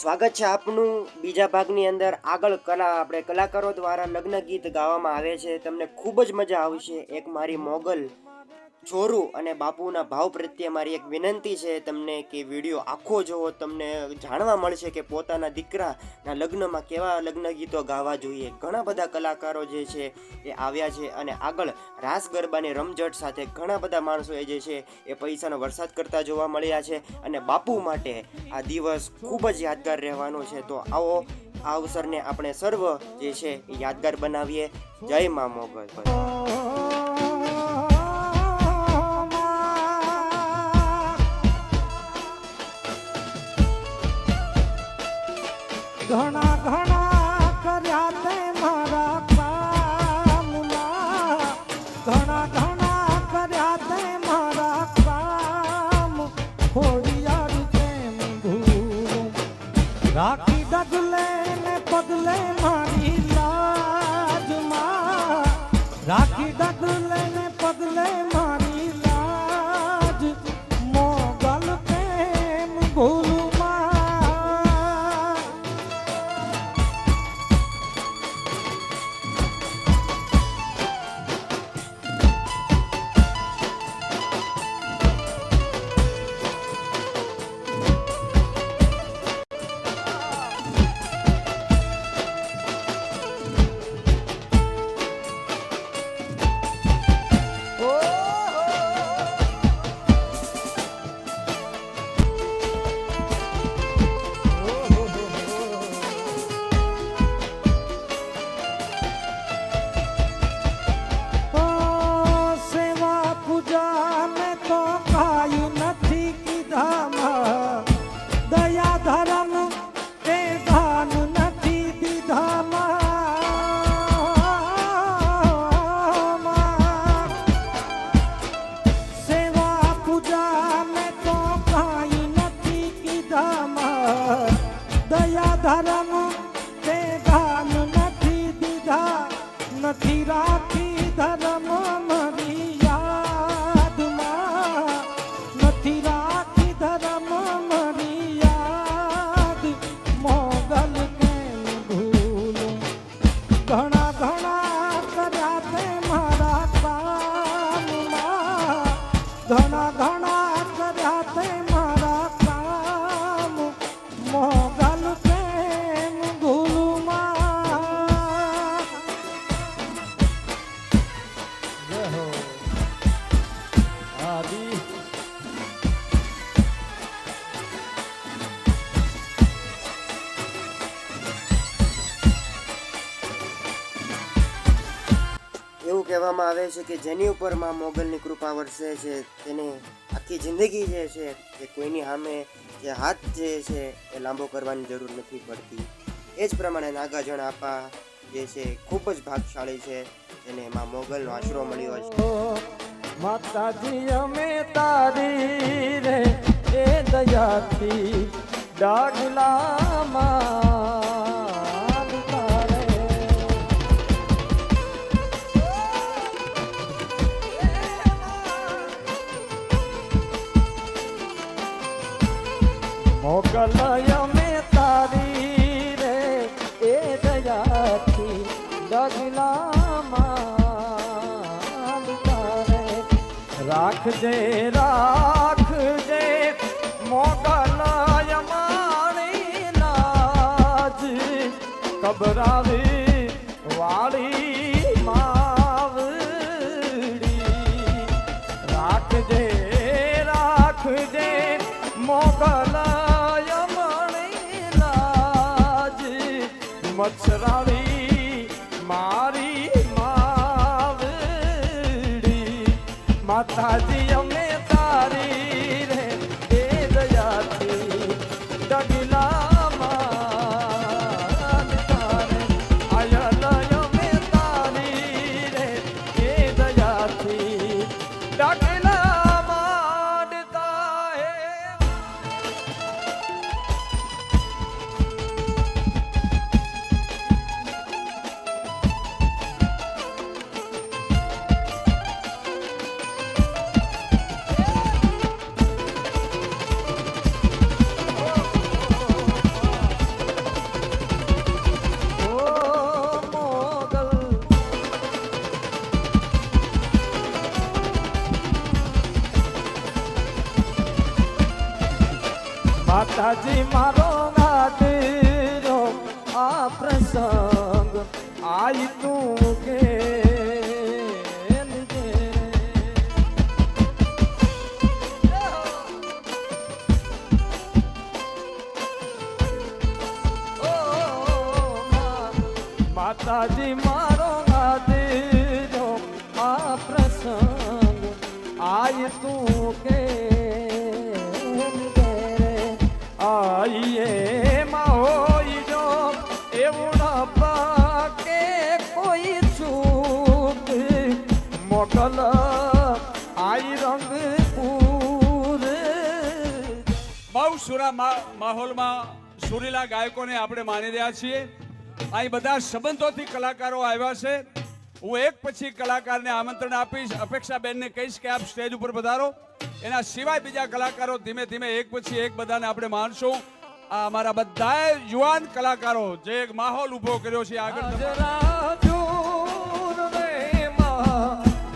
સ્વાગત છે આપનું. બીજા ભાગની અંદર આગળ કલા, આપણે કલાકારો દ્વારા લગ્ન ગીત ગાવામાં આવે છે. તમને ખૂબ જ મજા આવશે. એક મારી મોગલ ચોરું અને બાપુના ભાવ પ્રત્યે મારી એક વિનંતી છે તમને કે વીડિયો આખો જોવો. તમને જાણવા મળશે કે પોતાના દીકરાના લગ્નમાં કેવા લગ્ન ગીતો ગાવા જોઈએ. ઘણા બધા કલાકારો જે છે એ આવ્યા છે અને આગળ રાસ ગરબાની રમઝટ સાથે ઘણા બધા માણસો એ જે છે એ પૈસાનો વરસાદ કરતા જોવા મળ્યા છે અને બાપુ માટે આ દિવસ ખૂબ જ યાદગાર રહેવાનો છે. તો આવો, આ અવસરને આપણે સર્વ જે છે એ યાદગાર બનાવીએ. જય મા મોગલ. ઘણા ઘણા કહેવામાં આવે છે કે જેની ઉપરમાં મોગલની કૃપા વરસે છે, તેને આખી જિંદગી જે છે, એ કોઈની સામે જે હાથ જે છે, એ લાંબો કરવાની જરૂર નથી પડતી. એ જ પ્રમાણે નાગાજણ આપા જે છે, ખૂબ જ ભાગશાળી છે તેને માં મોગલનો આશરો મળ્યો છે. માતાજી, અમે તારી રે, એ દયાથી ડાગલામાં રાખજે રાખજે મોગલય મારી નાજ કબરાવી વાળી માવડી. રાખજે રાખજે મોગલય મણી નાજ મચ્છરાવી બહુ સુરા માહોલમાં સુરીલા ગાયકોને આપણે માની રહ્યા છીએ. અહીં બધા સંબંધોથી કલાકારો આવ્યા છે. હું એક પછી કલાકારને આમંત્રણ આપીશ. અપેક્ષાબેનને કહીશ કે આપ સ્ટેજ ઉપર પધારો. એના સિવાય બીજા કલાકારો ધીમે ધીમે એક પછી એક બધાને આપણે માનશું આ અમારા બધા યુવાન કલાકારો જે એક માહોલ ઊભો કર્યો છે આગળ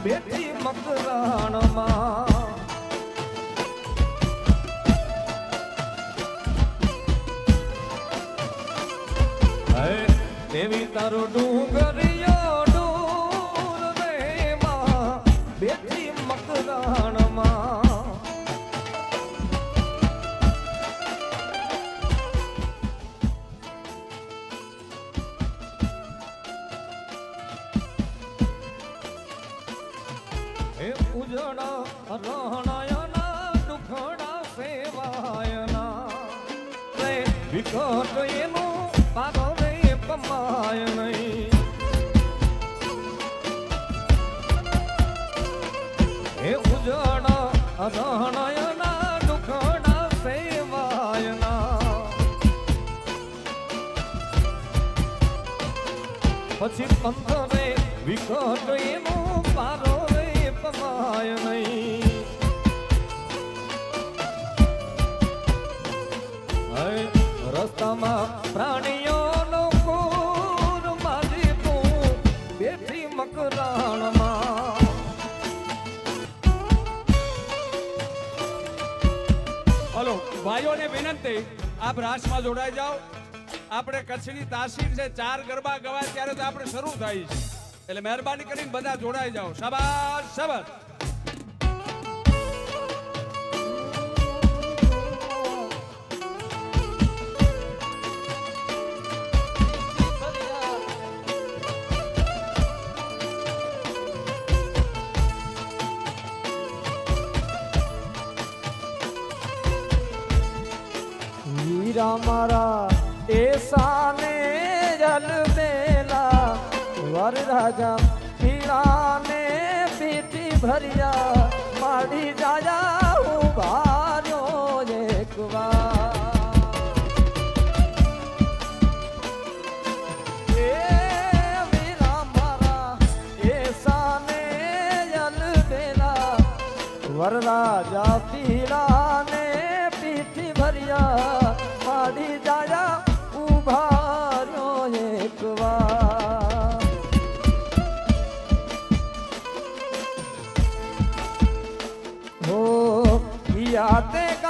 બેટી મકરાણમાં. તારો ડુંગરિયો ડોર રે માં બેટી મકરાણમાં હે ઉજળા રહણાયના દુખડા સેવાયના. રે, વિકટ એનું રે કમાય નહીં હે ઉજળા રહણાયના દુખડા સેવાયના પછી પંથરે વિકટ એનું પારો રે પમાય નહીં રસ્તામાં પ્રાણીઓનો ભાઈઓને આપ રાસમાં જોડાઈ જાઓ. આપણે કચ્છની તાસીર છે, ચાર ગરબા ગવાય ત્યારે તો આપણે શરૂ થાય છે. એટલે મહેરબાની કરીને બધા જોડાઈ જાઓ. શાબાશ શાબાશ. મારા એસાને જલ મેલા વર રાજા પીરાને પીટી ભર્યા માડી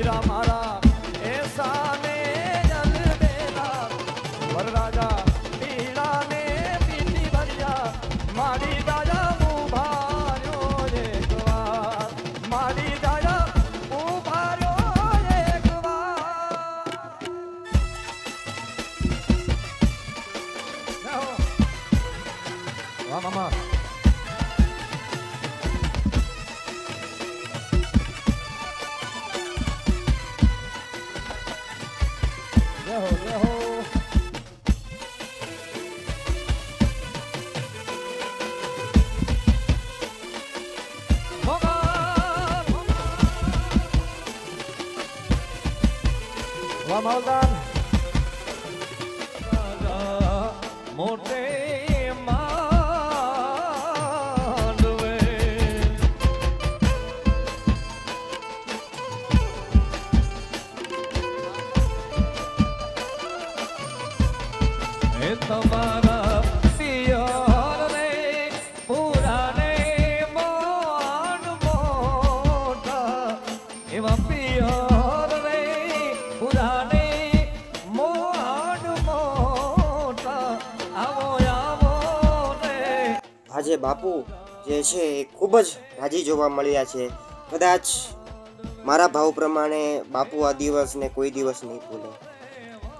હીરા મારા જય હો જય હો Vamos a dar. આજે બાપુ જે છે એ ખૂબ જ રાજી જોવા મળ્યા છે. કદાચ મારા ભાવ પ્રમાણે બાપુ આ દિવસને કોઈ દિવસ નહીં ભૂલે.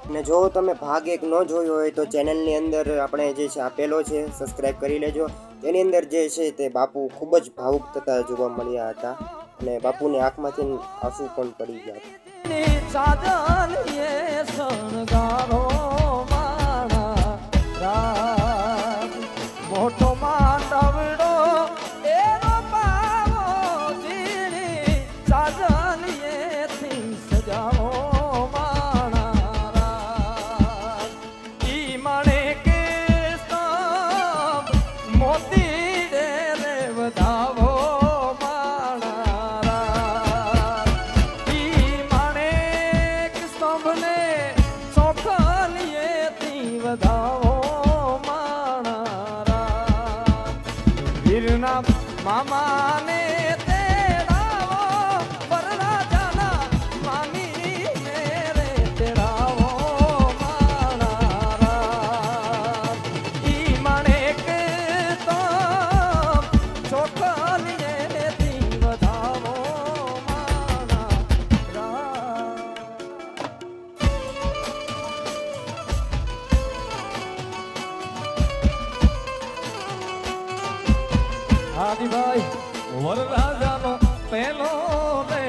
અને જો તમે ભાગ એક ન જોયો હોય તો ચેનલની અંદર આપણે જે છે આપેલો છે સબસ્ક્રાઈબ કરી લેજો. તેની અંદર જે છે તે બાપુ ખૂબ જ ભાવુક થતા જોવા મળ્યા હતા. અને બાપુની આંખમાંથી આંસુ પણ પડી ગયા. હતા મામાને આદિભાઈ વરરાજાનો પહેલો રે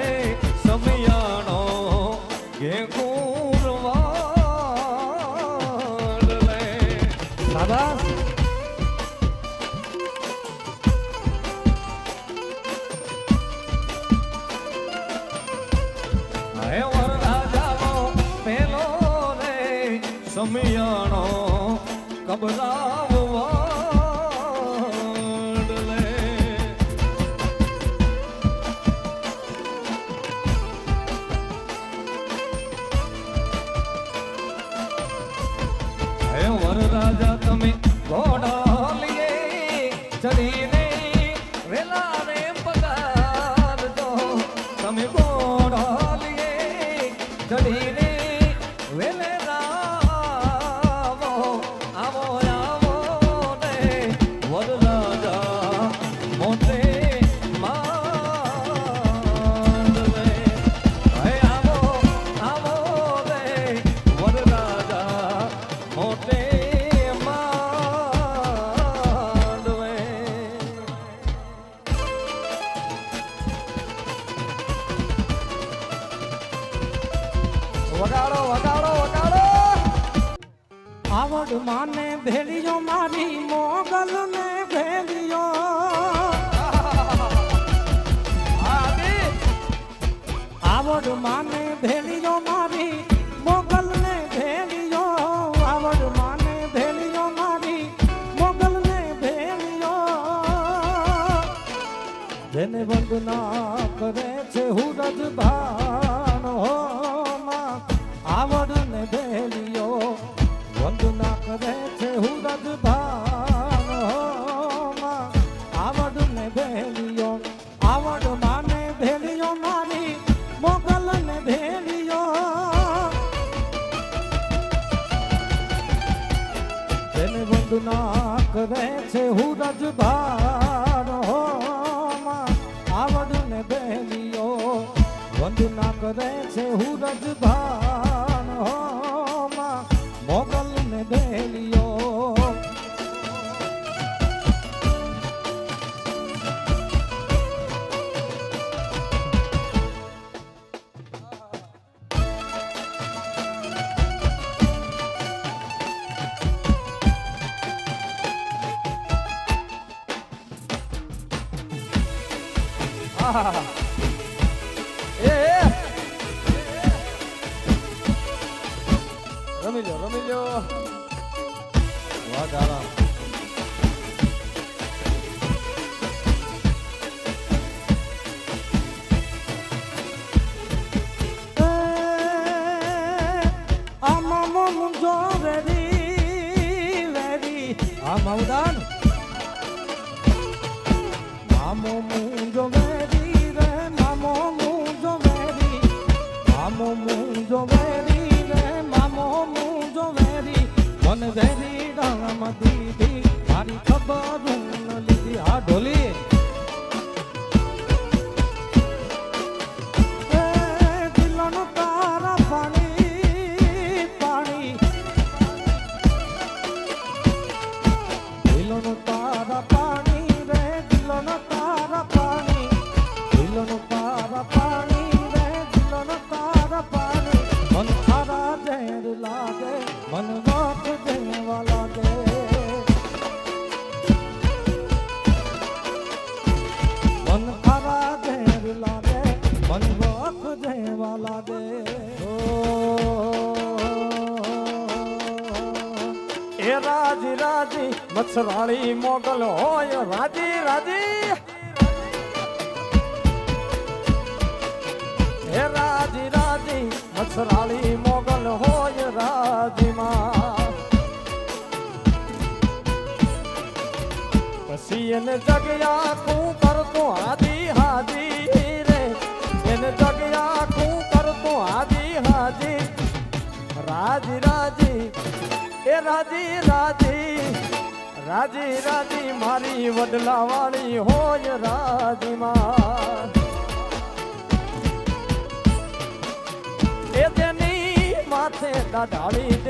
સમિયાણો કે કુરવાડ લે. રે સમિયાણો કબરાવવાડ હે વરરાજા તમે આવડ માને ભેળિયો, મારી મોગલ ને ભેળિયો આવડ માને ભેળિયો, મારી મોગલ ને ભેળિયો આવડ માને ભેળિયો, મારી મોગલ ને ભેળિયો. જેને વંદના કરે છે હુરજ ભાન ભાન હો માં આવડ ને બેલિયો વંદના કરે છે હુરજ ભાન આ રાજી રાજી મચ્છરાળી મોગલ હોય, રાજી રાજી. હે રાજી રાજી મચ્છરાળી મોગલ હોય રાજીમાં પછી એને જગ્યા કું કરતો હાજી હાજી રે. એને જગ્યા કું કરતો હાજી હાજી. રાજી રાજી એ રાજી રાજી રાજી રાજી મારી વડલા વાળી હોય રાજીમાં એ તેની માથે દાઢાળી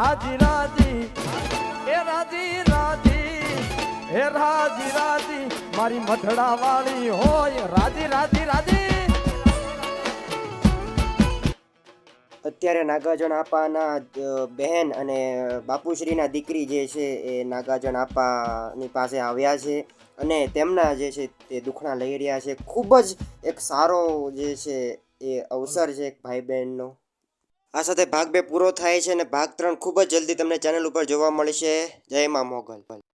રાજી રાજી. એ રાજી રાજી. એ રાજી રાજી. મારી મથડા વાળી હોય. રાજી રાજી રાજી. અત્યારે નાગાજણ આપાના બહેન અને બાપુશ્રીના દીકરી જે છે એ નાગાજણ આપાની પાસે આવ્યા છે અને તેમના જે છે તે દુખણા લઈ રહ્યા છે. ખૂબ જ એક સારો જે છે એ અવસર છે એક ભાઈ બહેનનો આ સાથે ભાગ બે પૂરો થાય છે અને ભાગ ત્રણ ખૂબ જ જલ્દી તમને ચેનલ ઉપર જોવા મળશે. જય મા મોગલ.